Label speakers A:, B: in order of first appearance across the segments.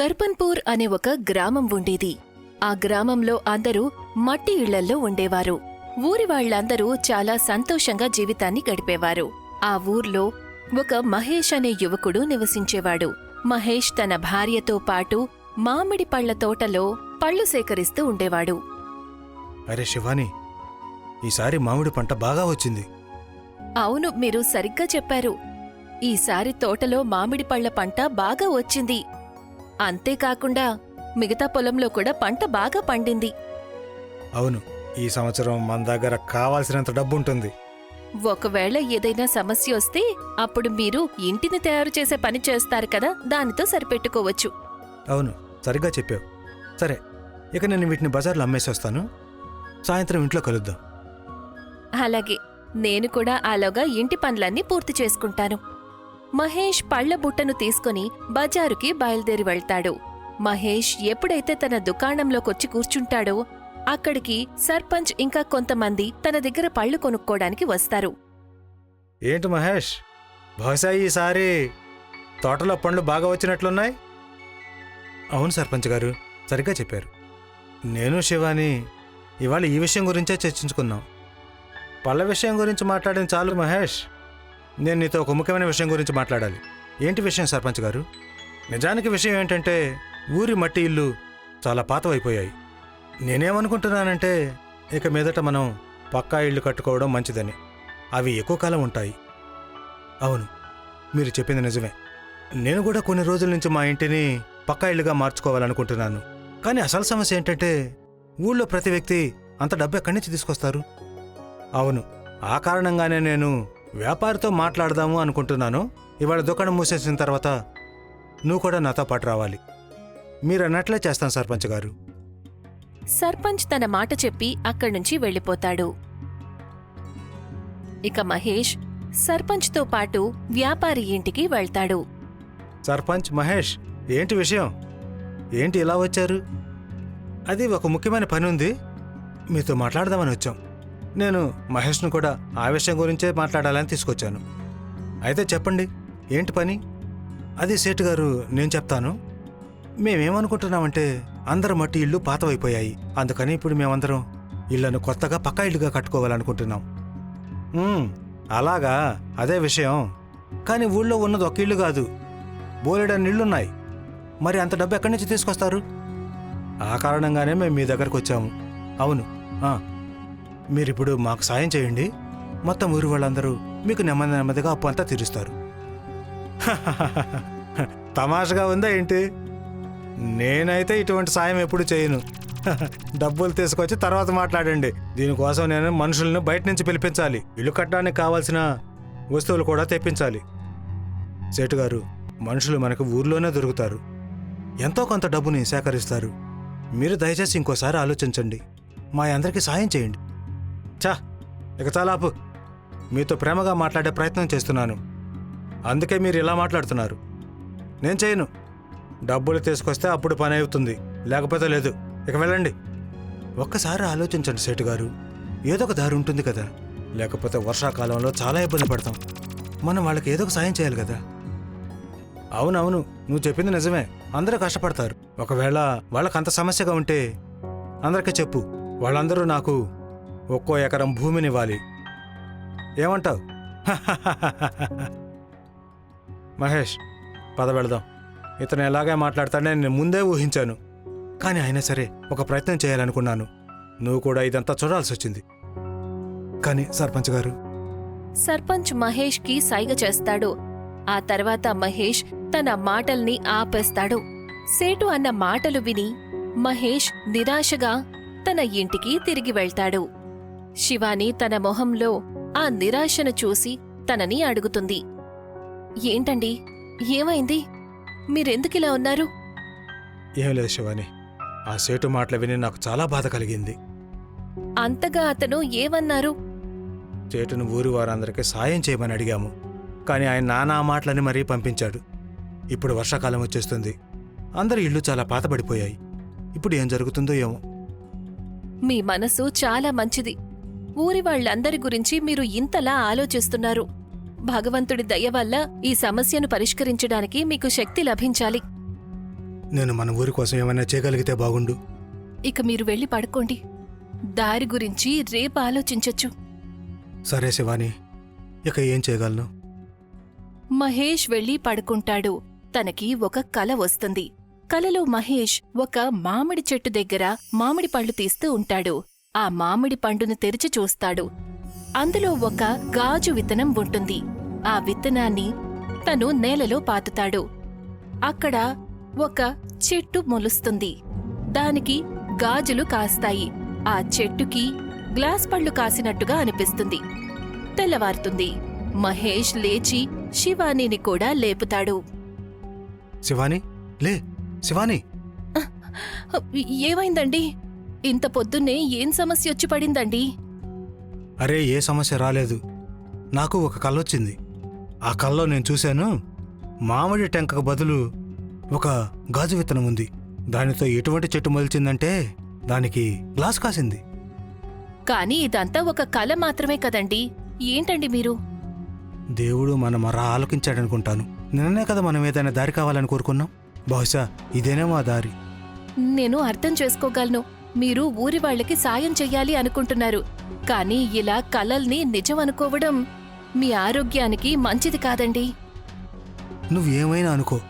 A: దర్పన్పూర్ అనే ఒక గ్రామం ఉండేది. ఆ గ్రామంలో అందరూ మట్టి ఇళ్ళల్లో ఉండేవారు. ఊరి వాళ్ళందరూ చాలా సంతోషంగా జీవితాన్ని గడిపేవారు. ఆ ఊర్లో ఒక మహేష్ అనే యువకుడు నివసించేవాడు. మహేష్ తన భార్యతో పాటు మామిడి పళ్ళ తోటలో పళ్ళు సేకరిస్తూ ఉండేవాడు.
B: అరే శివాని ఈసారి మామిడి పంట బాగా వచ్చింది.
A: అవును మీరు సరిగ్గా చెప్పారు. ఈసారి తోటలో మామిడి పళ్ళ పంట బాగా వచ్చింది. అంతేకాకుండా మిగతా పొలంలో కూడా పంట బాగా పండింది.
B: అవును ఈ సంవత్సరం మన దగ్గర కావాల్సినంత డబ్బు ఉంటుంది
A: ఒకవేళ ఏదైనా సమస్య వస్తే అప్పుడు మీరు ఇంటిని తయారు చేసే పని చేస్తారు కదా దానితో సరిపెట్టుకోవచ్చు.
B: అవును సరిగ్గా చెప్పావు. సరే ఇక నేను వీటిని బజార్లో అమ్మేసి వస్తాను. సాయంత్రం ఇంట్లో కలుద్దాం.
A: అలాగే నేను కూడా ఆలోగా ఇంటి పనులన్నీ పూర్తి చేసుకుంటాను. మహేష్ పళ్ళ బుట్టను తీసుకుని బజారుకి బయలుదేరి వెళ్తాడు. మహేష్ ఎప్పుడైతే తన దుకాణంలోకొచ్చి కూర్చుంటాడో అక్కడికి సర్పంచ్ ఇంకా కొంతమంది తన దగ్గర పళ్ళు కొనుక్కోడానికి వస్తారు.
B: ఏంటి మహేష్? బహుశా ఈసారి తోటలో పండ్లు బాగా వచ్చినట్లున్నాయి? అవును సర్పంచ్ గారు సరిగ్గా చెప్పారు. నేను శివాని ఇవాళ ఈ విషయం గురించే చర్చించుకున్నాం. పళ్ళ విషయం గురించి మాట్లాడిన చాలు మహేష్. నేను నీతో ఒక ముఖ్యమైన విషయం గురించి మాట్లాడాలి. ఏంటి విషయం సర్పంచ్ గారు? నిజానికి విషయం ఏంటంటే ఊరి మట్టి ఇల్లు చాలా పాతవైపోయాయి. నేనేమనుకుంటున్నానంటే ఇక మీదట మనం పక్కా ఇళ్ళు కట్టుకోవడం మంచిదని. అవి ఎక్కువ కాలం ఉంటాయి. అవును మీరు చెప్పింది నిజమే. నేను కూడా కొన్ని రోజుల నుంచి మా ఇంటిని పక్కా ఇల్లుగా మార్చుకోవాలనుకుంటున్నాను. కానీ అసలు సమస్య ఏంటంటే ఊళ్ళో ప్రతి వ్యక్తి అంత డబ్బు ఎక్కడి నుంచి తీసుకొస్తారు? అవును ఆ కారణంగానే నేను వ్యాపారితో మాట్లాడదాము అనుకుంటున్నాను. ఇవాళ దుకాణం మూసేసిన తర్వాత నువ్వు కూడా నాతో పాటు రావాలి. మీరు అన్నట్లే చేస్తాను సర్పంచ్ గారు.
A: సర్పంచ్ తన మాట చెప్పి అక్కడ్నుంచి వెళ్ళిపోతాడు. ఇక మహేష్ సర్పంచ్తో పాటు వ్యాపారి ఇంటికి వెళ్తాడు.
B: సర్పంచ్ మహేష్ ఏంటి విషయం? ఏంటి ఇలా వచ్చారు? అది ఒక ముఖ్యమైన పని ఉంది. మీతో మాట్లాడదామని వచ్చాం. నేను మహేష్ను కూడా ఆ విషయం గురించే మాట్లాడాలని తీసుకొచ్చాను. అయితే చెప్పండి ఏంటి పని? అది సేటు గారు నేను చెప్తాను. మేమేమనుకుంటున్నామంటే అందరి మట్టి ఇళ్ళు పాతవైపోయాయి. అందుకని ఇప్పుడు మేమందరం ఇళ్ళను కొత్తగా పక్కా ఇల్లుగా కట్టుకోవాలనుకుంటున్నాం. అలాగా అదే విషయం. కానీ ఊళ్ళో ఉన్నది ఒక ఇల్లు కాదు. బోలెడన్ని ఇళ్ళున్నాయి. మరి అంత డబ్బు ఎక్కడి నుంచి తీసుకొస్తారు? ఆ కారణంగానే మేము మీ దగ్గరకు వచ్చాము. అవును ఆ, మీరిప్పుడు మాకు సాయం చేయండి. మొత్తం ఊరి వాళ్ళందరూ మీకు నెమ్మది నెమ్మదిగా అప్పు అంతా తీరుస్తారు. తమాషగా ఉందా ఏంటి? నేనైతే ఇటువంటి సాయం ఎప్పుడు చేయను. డబ్బులు తీసుకొచ్చి తర్వాత మాట్లాడండి. దీనికోసం నేను మనుషులను బయట నుంచి పిలిపించాలి. ఇల్లు కట్టడానికి కావాల్సిన వస్తువులు కూడా తెప్పించాలి. సేటు గారు మనుషులు మనకు ఊర్లోనే దొరుకుతారు. ఎంతో కొంత డబ్బుని సేకరిస్తారు. మీరు దయచేసి ఇంకోసారి ఆలోచించండి. మా అందరికీ సాయం చేయండి. చా ఇక చాలాపు మీతో ప్రేమగా మాట్లాడే ప్రయత్నం చేస్తున్నాను. అందుకే మీరు ఇలా మాట్లాడుతున్నారు. నేను చేయను. డబ్బులు తీసుకొస్తే అప్పుడు పని అవుతుంది. లేకపోతే లేదు. ఇక వెళ్ళండి. ఒక్కసారి ఆలోచించండి సేటు గారు. ఏదో ఒక దారి ఉంటుంది కదా. లేకపోతే వర్షాకాలంలో చాలా ఇబ్బంది పడతాం. మనం వాళ్ళకి ఏదో ఒక సాయం చేయాలి కదా. అవునవును. నువ్వు చెప్పింది నిజమే. అందరూ కష్టపడతారు. ఒకవేళ వాళ్ళకి అంత సమస్యగా ఉంటే అందరికీ చెప్పు. వాళ్ళందరూ నాకు ఒక్కో ఎకరం భూమినివ్వాలి. ఏమంటావు? మహేష్ పద వెళదాం. ఇతను ఎలాగే మాట్లాడతాడని నేను ముందే ఊహించాను. కానీ అయినా సరే ఒక ప్రయత్నం చేయాలనుకున్నాను. నువ్వు కూడా ఇదంతా చూడాల్సి వచ్చింది. కానీ సర్పంచ్ గారు.
A: సర్పంచ్ మహేష్కి సైగ చేస్తాడు. ఆ తర్వాత మహేష్ తన మాటల్ని ఆపేస్తాడు. సేటు అన్న మాటలు విని మహేష్ నిరాశగా తన ఇంటికి తిరిగి వెళ్తాడు. శివాని తన మొహంలో ఆ నిరాశను చూసి తనని అడుగుతుంది. ఏంటండి? ఏమైంది? మీరెందుకిలా ఉన్నారు?
B: ఏం లేదు శివాని. ఆ సేటు మాటలు విని నాకు చాలా బాధ కలిగింది.
A: అంతగా అతను ఏమన్నారు?
B: చేటును ఊరి వారందరికీ సాయం చేయమని అడిగాము. కానీ ఆయన నానా మాటలని మరీ పంపించాడు. ఇప్పుడు వర్షాకాలం వచ్చేస్తుంది. అందరి ఇళ్ళు చాలా పాతబడిపోయాయి. ఇప్పుడు ఏం జరుగుతుందో ఏమో.
A: మీ మనసు చాలా మంచిది. ఊరి వాళ్ళందరి గురించి మీరు ఇంతలా ఆలోచిస్తున్నారు. భగవంతుడి దయ వల్ల ఈ సమస్యను పరిష్కరించడానికి మీకు శక్తి లభించాలి.
B: నేను మన ఊరి కోసం ఏమైనా చేయగలిగితే బాగుండు.
A: ఇక మీరు వెళ్ళి పడుకోండి. దారి గురించి రేపు ఆలోచించొచ్చు.
B: సరే శివాని ఇక ఏం చేయగలను?
A: మహేష్ వెళ్ళి పడుకుంటాడు. తనకి ఒక కల వస్తుంది. కలలో మహేష్ ఒక మామిడి చెట్టు దగ్గర మామిడి పళ్ళు తీస్తూ ఉంటాడు. ఆ మామిడి పండును తెరిచి చూస్తాడు. అందులో ఒక గాజు విత్తనం ఉంటుంది. ఆ విత్తనాన్ని తను నేలలో పాతుతాడు. అక్కడ ఒక చెట్టు మొలుస్తుంది. దానికి గాజులు కాస్తాయి. ఆ చెట్టుకి గ్లాస్ పళ్ళు కాసినట్టుగా అనిపిస్తుంది. తెల్లవారుతుంది. మహేష్ లేచి శివానీని కూడా లేపుతాడు.
B: శివాని? లే శివాని?
A: ఏమైందండి? ఇంత పొద్దున్నే ఏం సమస్య వచ్చి పడిందండి?
B: అరే ఏ సమస్య రాలేదు. నాకు ఒక కళ్ళొచ్చింది. ఆ కల్లో నేను చూశాను. మామిడి టెంకకు బదులు ఒక గాజు విత్తనం ఉంది. దానితో ఎటువంటి చెట్టు మొలిచిందంటే దానికి గ్లాస్ కాసింది.
A: కానీ ఇదంతా ఒక కల మాత్రమే కదండి. ఏంటండి మీరు?
B: దేవుడు మన మర ఆలోకించాడనుకుంటాను. నిన్ననే కదా మనం ఏదైనా దారి కావాలని కోరుకున్నాం. బహుశా ఇదేనే మా దారి.
A: నేను అర్థం చేసుకోగలను. మీరు ఊరి వాళ్ళకి సాయం చెయ్యాలి అనుకుంటున్నారు. కానీ ఇలా కలల్ని నిజం అనుకోవడం మీ ఆరోగ్యానికి మంచిది కాదండి.
B: నువ్వు ఏమైనా అనుకో.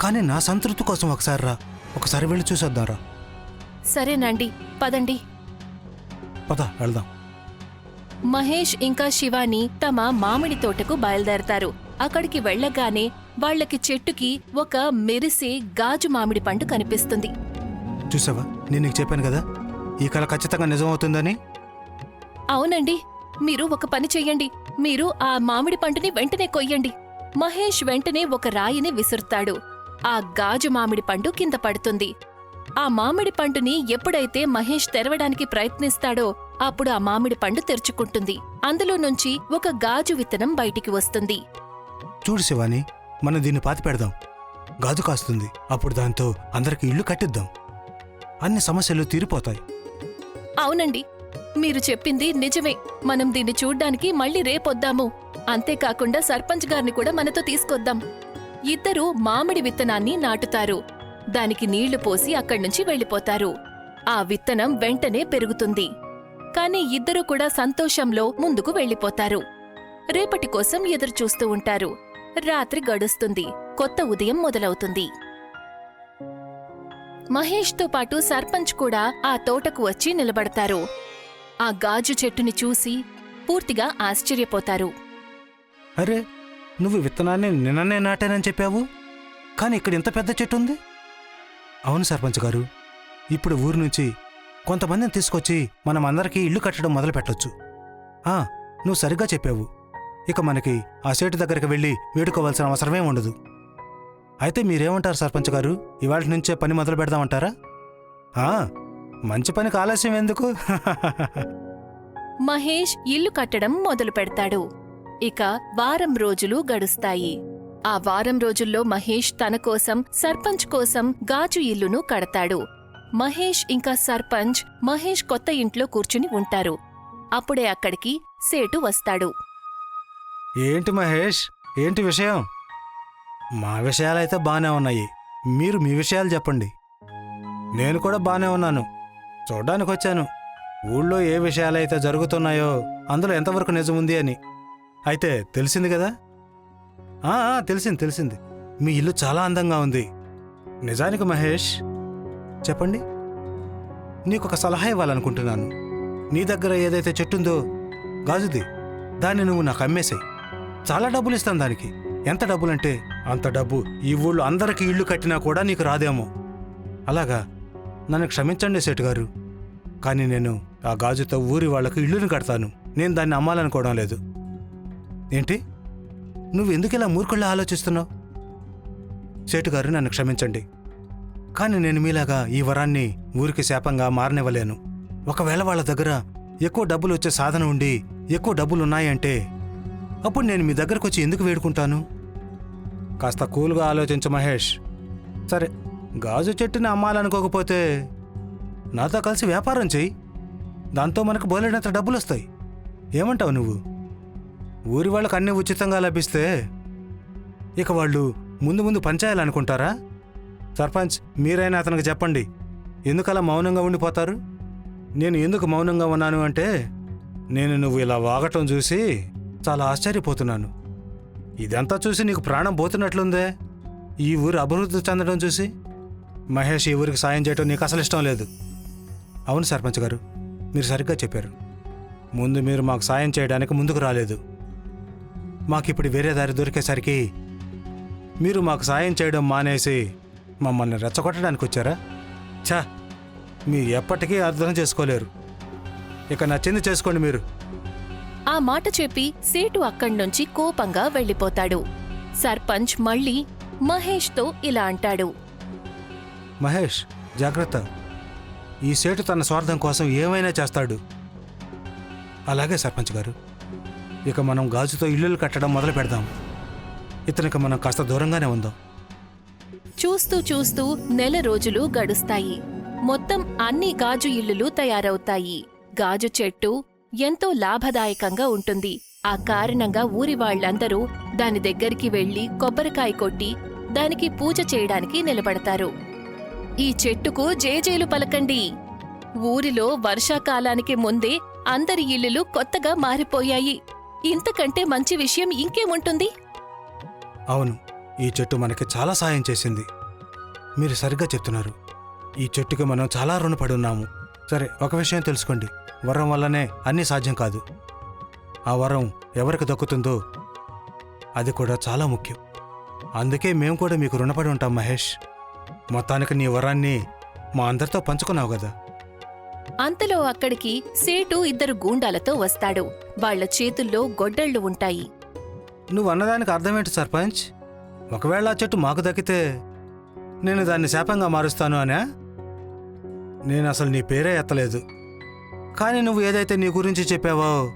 B: కానీ నా సంతృప్తి కోసం ఒకసారి రా. ఒకసారి వెళ్ళి చూసొద్దాం రా.
A: సరేనండి. పదండి.
B: పద వెళ్దాం.
A: మహేష్ ఇంకా శివాని తమ మామిడి తోటకు బయలుదేరతారు. అక్కడికి వెళ్ళగానే వాళ్ళకి చెట్టుకి ఒక మెరిసే గాజు మామిడి పండు కనిపిస్తుంది.
B: చూసావా? నేను నీకు చెప్పాను కదా ఈ కళ ఖచ్చితంగా నిజమవుతుందని.
A: అవునండి. మీరు ఒక పని చెయ్యండి. మీరు ఆ మామిడి పండుని వెంటనే కొయ్యండి. మహేష్ వెంటనే ఒక రాయిని విసురుతాడు. ఆ గాజు మామిడి పండు కింద పడుతుంది. ఆ మామిడి పండుని ఎప్పుడైతే మహేష్ తెరవడానికి ప్రయత్నిస్తాడో అప్పుడు ఆ మామిడి పండు తెరుచుకుంటుంది. అందులో నుంచి ఒక గాజు విత్తనం బయటికి వస్తుంది.
B: చూడు శివాని మనం దీన్ని పాతి పెడదాం. గాజు కాస్తుంది. అప్పుడు దాంతో అందరికి ఇల్లు కట్టిద్దాం. అన్ని సమస్యలు తీరిపోతాయి.
A: అవునండి. మీరు చెప్పింది నిజమే. మనం దీన్ని చూడ్డానికి మళ్ళీ రేపొద్దాము. అంతేకాకుండా సర్పంచ్ గారిని కూడా మనతో తీసుకొద్దాం. ఇద్దరూ మామిడి విత్తనాన్ని నాటుతారు. దానికి నీళ్ళు పోసి అక్కడ్నుంచి వెళ్ళిపోతారు. ఆ విత్తనం వెంటనే పెరుగుతుంది. కాని ఇద్దరూ కూడా సంతోషంలో ముందుకు వెళ్ళిపోతారు. రేపటి కోసం ఎదురుచూస్తూ ఉంటారు. రాత్రి గడుస్తుంది. కొత్త ఉదయం మొదలవుతుంది. మహేష్తో పాటు సర్పంచ్ కూడా ఆ తోటకు వచ్చి నిలబడతారు. ఆ గాజు చెట్టుని చూసి పూర్తిగా ఆశ్చర్యపోతారు.
B: అరే నువ్వు విత్తనాన్ని నిన్ననే నాటానని చెప్పావు? కానీ ఇక్కడ ఇంత పెద్ద చెట్టు ఉంది? అవును సర్పంచ్ గారు ఇప్పుడు ఊరు నుంచి కొంతమందిని తీసుకొచ్చి మనం అందరికీ ఇల్లు కట్టడం మొదలు పెట్టొచ్చు. ఆ, నువ్వు సరిగ్గా చెప్పావు. ఇక మనకి ఆ సేటు దగ్గరికి వెళ్ళి వేడుకోవాల్సిన అవసరమే ఉండదు. అయితే మీరేమంటారు సర్పంచ్ గారు? ఇవాళ నుంచే పని మొదలు పెడదామంటారా? ఆ, మంచి పనికి ఆలస్యం ఎందుకు?
A: మహేష్ ఇల్లు కట్టడం మొదలు పెడతాడు. ఇక వారం రోజులు గడుస్తాయి. ఆ వారం రోజుల్లో మహేష్ తన కోసం సర్పంచ్ కోసం గాజు ఇల్లును కడతాడు. మహేష్ ఇంకా సర్పంచ్ మహేష్ కొత్త ఇంట్లో కూర్చుని ఉంటారు. అప్పుడే అక్కడికి సేటు వస్తాడు.
B: ఏంటి మహేష్? ఏంటి విషయం? మా విషయాలైతే బాగానే ఉన్నాయి. మీరు మీ విషయాలు చెప్పండి. నేను కూడా బాగానే ఉన్నాను. చూడ్డానికి వచ్చాను ఊళ్ళో ఏ విషయాలైతే జరుగుతున్నాయో అందులో ఎంతవరకు నిజం ఉంది అని. అయితే తెలిసింది కదా? తెలిసింది తెలిసింది. మీ ఇల్లు చాలా అందంగా ఉంది. నిజానికి మహేష్ చెప్పండి. నీకు ఒక సలహా ఇవ్వాలనుకుంటున్నాను. నీ దగ్గర ఏదైతే చెట్టుందో గాజుది దాన్ని నువ్వు నాకు అమ్మేసాయి. చాలా డబ్బులు ఇస్తాను దానికి. ఎంత డబ్బులంటే అంత డబ్బు ఈ ఊళ్ళో అందరికీ ఇల్లు కట్టినా కూడా నీకు రాదేమో. అలాగా? నన్ను క్షమించండి సెట్ గారు కానీ నేను ఆ గాజుతో ఊరి వాళ్ళకు ఇల్లుని కడతాను. నేను దాన్ని అమ్మాలనుకోవడం లేదు. ఏంటి? నువ్వు ఎందుకు ఇలా మూర్ఖుళ్ళ ఆలోచిస్తున్నావు? సేటు గారు నన్ను క్షమించండి. కానీ నేను మీలాగా ఈ వరాన్ని ఊరికి శాపంగా మారనివ్వలేను. ఒకవేళ వాళ్ళ దగ్గర ఎక్కువ డబ్బులు వచ్చే సాధన ఉండి ఎక్కువ డబ్బులు ఉన్నాయంటే అప్పుడు నేను మీ దగ్గరకు వచ్చి ఎందుకు వేడుకుంటాను? కాస్త కూల్గా ఆలోచించు మహేష్. సరే గాజు చెట్టుని అమ్మాలనుకోకపోతే నాతో కలిసి వ్యాపారం చెయ్యి. దాంతో మనకు బోలేనంత డబ్బులు వస్తాయి ఏమంటావు నువ్వు? ఊరి వాళ్ళకి అన్నీ ఉచితంగా లభిస్తే ఇక వాళ్ళు ముందు ముందు పనిచేయాలనుకుంటారా సర్పంచ్ మీరైనా అతనికి చెప్పండి. ఎందుకలా మౌనంగా ఉండిపోతారు? నేను ఎందుకు మౌనంగా ఉన్నాను అంటే నేను నువ్వు ఇలా వాగటం చూసి చాలా ఆశ్చర్యపోతున్నాను. ఇదంతా చూసి నీకు ప్రాణం పోతున్నట్లుందే? ఈ ఊరు అభివృద్ధి చెందడం చూసి? మహేష్ ఈ ఊరికి సాయం చేయటం నీకు అసలు ఇష్టం లేదు. అవును సర్పంచ్ గారు మీరు సరిగ్గా చెప్పారు. ముందు మీరు మాకు సాయం చేయడానికి ముందుకు రాలేదు. మాకు ఇప్పుడు వేరే దారి దొరికేసరికి మీరు మాకు సాయం చేయడం మానేసి మమ్మల్ని రెచ్చగొట్టడానికి వచ్చారా? ఛా! మీరు ఎప్పటికీ అర్థం చేసుకోలేరు. ఇక నచ్చింది చేసుకోండి మీరు.
A: ఆ మాట చెప్పి సేటు అక్కడ్నుంచి కోపంగా వెళ్ళిపోతాడు. సర్పంచ్ మళ్ళీ మహేష్తో ఇలా అంటాడు.
B: మహేష్ జాగ్రత్త. ఈ సేటు తన స్వార్థం కోసం ఏమైనా చేస్తాడు. అలాగే సర్పంచ్ గారు ఇక మనం గాజుతో ఇల్లులు కట్టడం మొదలు పెడదాం. ఇతనికి మనం కాస్త దూరంగానే ఉందాం.
A: చూస్తూ చూస్తూ నెల రోజులు గడుస్తాయి. మొత్తం అన్ని గాజు ఇల్లులు తయారవుతాయి. గాజు చెట్టు ఎంతో లాభదాయకంగా ఉంటుంది. ఆ కారణంగా ఊరి వాళ్ళందరూ దాని దగ్గరికి వెళ్ళి కొబ్బరికాయ కొట్టి దానికి పూజ చేయడానికి నిలబడతారు. ఈ చెట్టుకు జేజేలు పలకండి. ఊరిలో వర్షాకాలానికి ముందే అందరి ఇల్లులు కొత్తగా మారిపోయాయి. ఇంతకంటే మంచి విషయం ఇంకేముంటుంది?
B: అవును ఈ చెట్టు మనకి చాలా సాయం చేసింది. మీరు సరిగ్గా చెప్తున్నారు. ఈ చెట్టుకి మనం చాలా రుణపడి ఉన్నాము. సరే ఒక విషయం తెలుసుకోండి. వరం వల్లనే అన్నీ సాధ్యం కాదు. ఆ వరం ఎవరికి దక్కుతుందో అది కూడా చాలా ముఖ్యం. అందుకే మేము కూడా మీకు రుణపడి ఉంటాం మహేష్. మొత్తానికి నీ వరాన్ని మా అందరితో పంచుకున్నావు కదా.
A: అంతలో అక్కడికి సేటు ఇద్దరు గూండాలతో వస్తాడు. వాళ్ళ చేతుల్లో గొడ్డళ్ళు ఉంటాయి.
B: నువ్వు అన్నదానికి అర్థమేంటి సర్పంచ్? ఒకవేళ ఆ చెట్టు మాకు దక్కితే నేను దాన్ని శాపంగా మారుస్తాను అనా? నేను అసలు నీ పేరే ఎత్తలేదు. కానీ నువ్వు ఏదైతే నీ గురించి చెప్పావో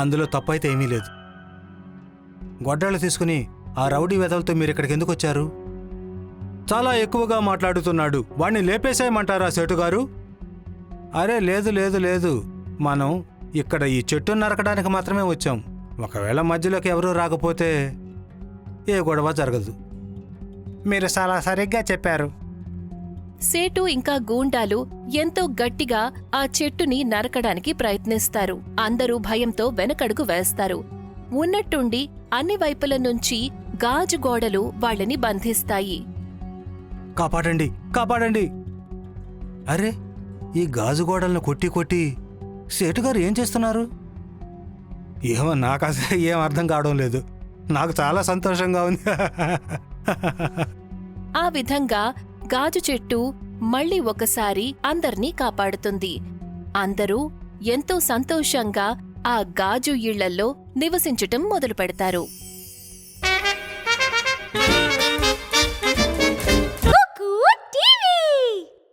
B: అందులో తప్పైతే ఏమీ లేదు. గొడ్డళ్ళు తీసుకుని ఆ రౌడీ వెదలతో మీరు ఇక్కడికి ఎందుకు వచ్చారు? చాలా ఎక్కువగా మాట్లాడుతున్నాడు. వాణ్ణి లేపేసేయమంటారా సేటు గారు? అరే లేదు లేదు లేదు. మనం ఇక్కడ ఈ చెట్టు నరకడానికి మాత్రమే వచ్చాం. ఒకవేళ మధ్యలోకి ఎవరూ రాకపోతే ఏ గొడవ జరగదు. మీరు చాలా సరిగ్గా చెప్పారు.
A: సేటు ఇంకా గూండాలు ఎంతో గట్టిగా ఆ చెట్టుని నరకడానికి ప్రయత్నిస్తారు. అందరూ భయంతో వెనకడుగు వేస్తారు. ఉన్నట్టుండి అన్ని వైపుల నుంచి గాజు గోడలు వాళ్ళని బంధిస్తాయి.
B: కాపాడండి కాపాడండి. అరే ఈ గాజు గోడలను కొట్టి కొట్టి సేటుగారు ఏం చేస్తున్నారు? ఏమో నాకు అసలు ఏం అర్థం కావడం లేదు. నాకు చాలా సంతోషంగా ఉంది.
A: ఆ విధంగా గాజు చెట్టు మళ్ళీ ఒకసారి అందర్నీ కాపాడుతుంది. అందరూ ఎంతో సంతోషంగా ఆ గాజు ఇళ్ళల్లో నివసించటం మొదలు పెడతారు